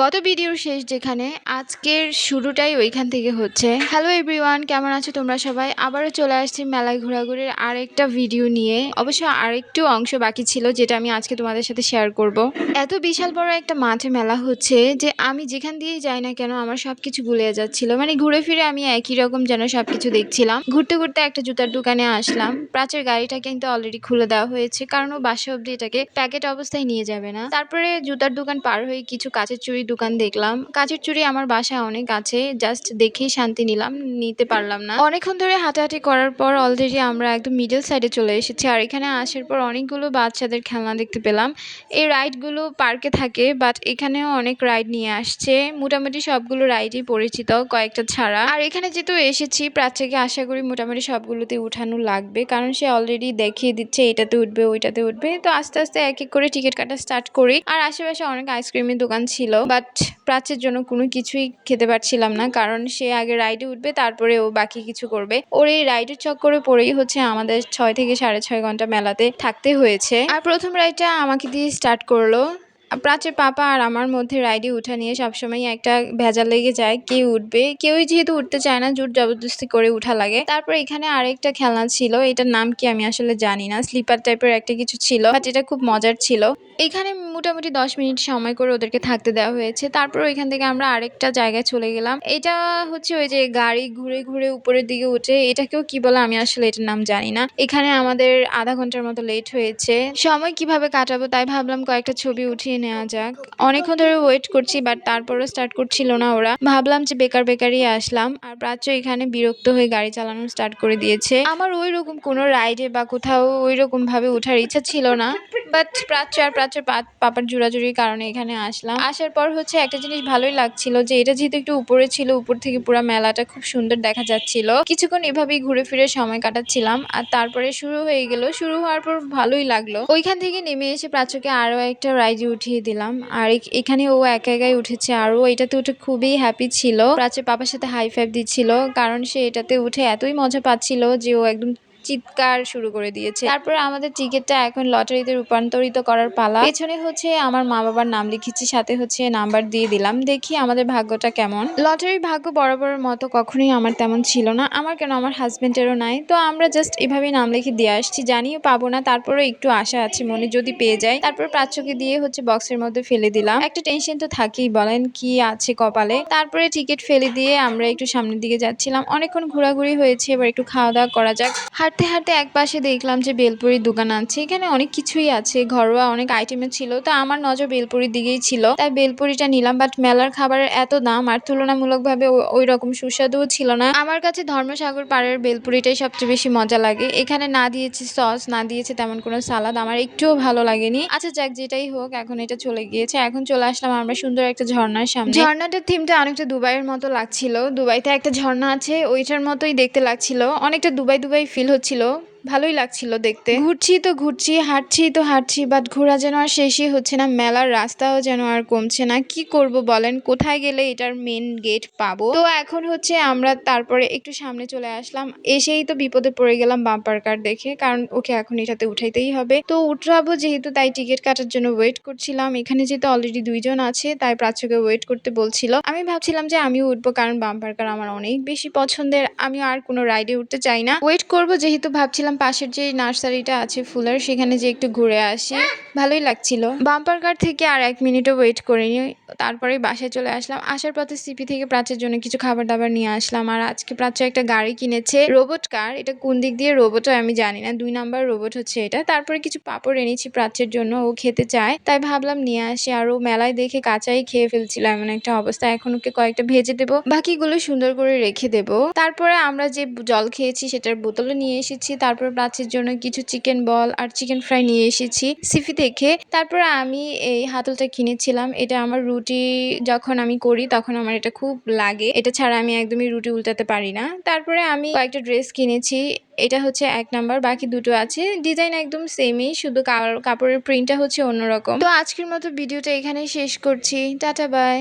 গত ভিডিওর শেষ যেখানে আজকের শুরুটাই ওইখান থেকে হচ্ছে। হ্যালো এভরিওয়ান কেমন আছো তোমরা সবাই? আবারও চলে আসছি মেলায় ঘোরাঘুরির আরেকটা ভিডিও নিয়ে। অবশ্য আরেকটু অংশ বাকি ছিল, যেটা আমি আজকে তোমাদের সাথে শেয়ার করব। এত বিশাল বড় একটা মাঠে মেলা হচ্ছে যে আমি যেখান দিয়েই যাই না কেন, আমার সব কিছু গুলিয়ে যাচ্ছিল। মানে ঘুরে ফিরে আমি একই রকম যেন সব কিছু দেখছিলাম। ঘুরতে ঘুরতে একটা জুতার দোকানে আসলাম। প্রাচের গাড়িটা কিন্তু অলরেডি খুলে দেওয়া হয়েছে, কারণ ও বাসা অব্দি এটাকে প্যাকেট অবস্থায় নিয়ে যাবে না। তারপরে জুতার দোকান পার হয়ে কিছু কাঁচের চুড়ি দোকান দেখলাম। কাঁচের চুড়ি আমার বাসায় অনেক আছে। জাস্ট দেখেই শান্তি নিলাম, নিতে পারলাম না। অনেকক্ষণ ধরে হাঁটাহাঁটি করার পর অলরেডি আমরা একদম মিডল সাইডে চলে এসেছি। আর এখানে আসার পর অনেকগুলো বাচ্চাদের খেলনা দেখতে পেলাম। এই রাইডগুলো পার্কে থাকে বাট এখানেও অনেক রাইড নিয়ে আসছে। মোটামুটি সবগুলো রাইডই পরিচিত, কয়েকটা ছাড়া। আর এখানে যেহেতু এসেছি প্রাচ্যকে আশা করি মোটামুটি সবগুলোতে উঠানো লাগবে। কারণ সে অলরেডি দেখিয়ে দিচ্ছে, এটাতে উঠবে, ওইটাতে উঠবে। তো আস্তে আস্তে এক এক করে টিকিট কাটা স্টার্ট করি। আর আশেপাশে অনেক আইসক্রিমের দোকান ছিল। বাট প্রাচ্যের জন্য কোনো কিছুই খেতে পারছিলাম না। কারণ সে আগে রাইডে উঠবে, তারপরে ও বাকি কিছু করবে। ওর এই রাইডের চক্করে পরেই হচ্ছে আমাদের ছয় থেকে সাড়ে ছয় ঘণ্টা মেলাতে থাকতে হয়েছে। আর প্রথম রাইডটা আমাকে দিয়ে স্টার্ট করল। প্রাচ্যের পাপা আর আমার মধ্যে রাইডে উঠা নিয়ে সবসময় একটা ভেজাল লেগে যায়। কে উঠবে? কেউই যেহেতু উঠতে চায় না, জোর জবরদস্তি করে উঠা লাগে। তারপর এখানে আরেকটা খেলনা ছিল, এটার নাম কি আমি আসলে জানি না। স্লিপার টাইপের একটা কিছু ছিল, বাট এটা খুব মজার ছিল। এখানে মোটামুটি দশ মিনিট সময় করে ওদেরকে থাকতে দেওয়া হয়েছে। তারপর ওইখান থেকে আমরা আরেকটা জায়গায় চলে গেলাম। এটা হচ্ছে ওই যে গাড়ি ঘুরে ঘুরে উপরের দিকে উঠে, এটাকেও কি বলে আমি আসলে এটার নাম জানি না। এখানে আমাদের আধা ঘণ্টার মতো লেট হয়েছে। সময় কীভাবে কাটাবো তাই ভাবলাম কয়েকটা ছবি উঠিয়ে নেওয়া যাক। অনেকক্ষণ ধরে ওয়েট করছি বাট তারপরও স্টার্ট করছিল না ওরা। ভাবলাম যে বেকার বেকারই আসলাম, আর প্রাচ্য এখানে বিরক্ত হয়ে গাড়ি চালানো স্টার্ট করে দিয়েছে। আমার ওই রকম কোনো রাইডে বা কোথাও ওই রকম ভাবে ওঠার ইচ্ছা ছিল না বাট প্রাচ্য আর প্রাচ্যের পাপার জোড়াজুড়ির কারণে এখানে আসলাম। আসার পর হচ্ছে একটা জিনিস ভালোই লাগছিল যে এটা যেহেতু একটু উপরে ছিল, উপর থেকে পুরো মেলাটা খুব সুন্দর দেখা যাচ্ছিল। কিছুক্ষণ এভাবেই ঘুরে ফিরে সময় কাটাচ্ছিলাম, আর তারপরে শুরু হয়ে গেল। শুরু হওয়ার পর ভালোই লাগল। ওইখান থেকে নেমে এসে প্রাচ্যকে আরও একটা রাইডে উঠিয়ে দিলাম। আর এখ- এখানে ও একা একাই উঠেছে। আর ও এটাতে উঠে খুবই হ্যাপি ছিল। প্রাচে পাপার সাথে হাই ফাইভ দিচ্ছিল। কারণ সে এটাতে উঠে এতই মজা পাচ্ছিল যে ও একদম চিৎকার শুরু করে দিয়েছে। তারপরে আমাদের টিকিটটা এখন লটারিতে রূপান্তরিত করার পালা। পেছনে হচ্ছে আমার মা বাবার নাম লিখেছি, সাথে হচ্ছে নাম্বার দিয়ে দিলাম। দেখি আমাদের ভাগ্যটা কেমন। লটারির ভাগ্য বরাবরের মতো কখনোই আমার তেমন ছিল না। আমার কেন? আমার হাজবেন্ডেরও নাই। তো আমরা জাস্ট এভাবেই নাম লিখে দিয়ে আসছি। জানিও পাবো না তারপরে একটু আশা আছে, মনে যদি পেয়ে যাই তারপর প্রাচ্যকে দিয়ে হচ্ছে বক্সের মধ্যে ফেলে দিলাম। একটা টেনশন তো থাকেই, বলেন কি আছে কপালে? তারপরে টিকিট ফেলে দিয়ে আমরা একটু সামনের দিকে যাচ্ছিলাম। অনেকক্ষণ ঘোরাঘুরি হয়েছে, এবার একটু খাওয়া দাওয়া করা যাক। হাঁটতে হাঁটতে হাঁটতে এক পাশে দেখলাম যে বেলপুরির দোকান আছে। এখানে অনেক কিছুই আছে, ঘরোয়া অনেক আইটেমের ছিল। তো আমার নজর বেলপুরির দিকেই ছিল। তাই বেলপুরিটা নিলাম বাট মেলার খাবারের এত দাম আর তুলনামূলকভাবে ওই রকম সুস্বাদুও ছিল না। আমার কাছে ধর্মসাগর পাড়ের বেলপুরিটাই সবচেয়ে বেশি মজা লাগে। এখানে না দিয়েছে সস না দিয়েছে তেমন কোনো সালাদ আমার একটুও ভালো লাগেনি। আচ্ছা যাক, যেটাই হোক, এখন এটা চলে গিয়েছে। এখন চলে আসলাম আমরা সুন্দর একটা ঝর্ণার সামনে। ঝর্ণাটার থিমটা অনেকটা দুবাইয়ের মতো লাগছিল। দুবাইতে একটা ঝর্ণা আছে, ওইটার মতোই দেখতে লাগছিল। অনেকটা দুবাই দুবাই ফিল হচ্ছিল ভালোই লাগছিল দেখতে। ঘুরছি তো ঘুরছি, হাঁটছি তো হাঁটছি বাট ঘোরা যেন আর শেষই হচ্ছে না, মেলার রাস্তাও যেন আর কমছে না। কি করব বলেন? কোথায় গেলে এটার মেন গেট পাবো? তো এখন হচ্ছে আমরা তারপরে একটু সামনে চলে আসলাম, এসেই তো বিপদে পড়ে গেলাম বাম্পার কার দেখে, কারণ ওকে এখন এটাতে উঠাইতেই হবে। তো উঠাবো যেহেতু, তাই টিকিট কাটার জন্য ওয়েট করছিলাম। এখানে যেহেতু অলরেডি দুইজন আছে, তাই প্রাচ্যকে ওয়েট করতে বলছিল। আমি ভাবছিলাম যে আমিও উঠবো, কারণ বাম্পার কার আমার অনেক বেশি পছন্দের। আমি আর কোনো রাইডে উঠতে চাই না। ওয়েট করব যেহেতু, ভাবছিলাম পাশের যে নার্সারিটা আছে ফুলের, সেখানে যে একটু ঘুরে আসি। ভালোই লাগছিল। বাম্পার কার থেকে আর এক মিনিটও ওয়েট করিনি। তারপরে বাসায় চলে আসলাম। আসার পথে সিপি থেকে প্রাচ্যের জন্য কিছু খাবার দাবার নিয়ে আসলাম। আর আজকে প্রাচ্য একটা গাড়ি কিনেছে। Robot car? এটা কোন দিক দিয়ে রোবট আমি জানি না। দুই নাম্বার রোবট হচ্ছে এটা। তারপরে কিছু পাপড় এনেছি প্রাচ্যের জন্য। ও খেতে চায়। তাই ভাবলাম নিয়ে আসি। আর ও মেলায় দেখে কাঁচাই খেয়ে ফেলছিল এমন একটা অবস্থা। এখন ওকে কয়েকটা ভেজে দেবো। বাকিগুলো সুন্দর করে রেখে দেবো। তারপরে আমরা যে জল খেয়েছি, সেটার বোতলে নিয়ে এসেছি। তারপরে প্রাচ্যের জন্য কিছু চিকেন বল আর চিকেন ফ্রাই নিয়ে এসেছি। সিফি থেকে তারপর আমি এই হাতলটা কিনেছিলাম। এটা আমার রুটি যখন আমি করি তখন আমার এটা খুব লাগে। এটা ছাড়া আমি একদমই রুটি উল্টাতে পারি না। তারপরে আমি কয়েকটা ড্রেস কিনেছি। এটা হচ্ছে এক নাম্বার বাকি দুটো আছে। ডিজাইন একদম সেমই শুধু কাপড়ের প্রিন্টটা হচ্ছে অন্যরকম। তো আজকের মতো ভিডিওটা এখানেই শেষ করছি। Tata bye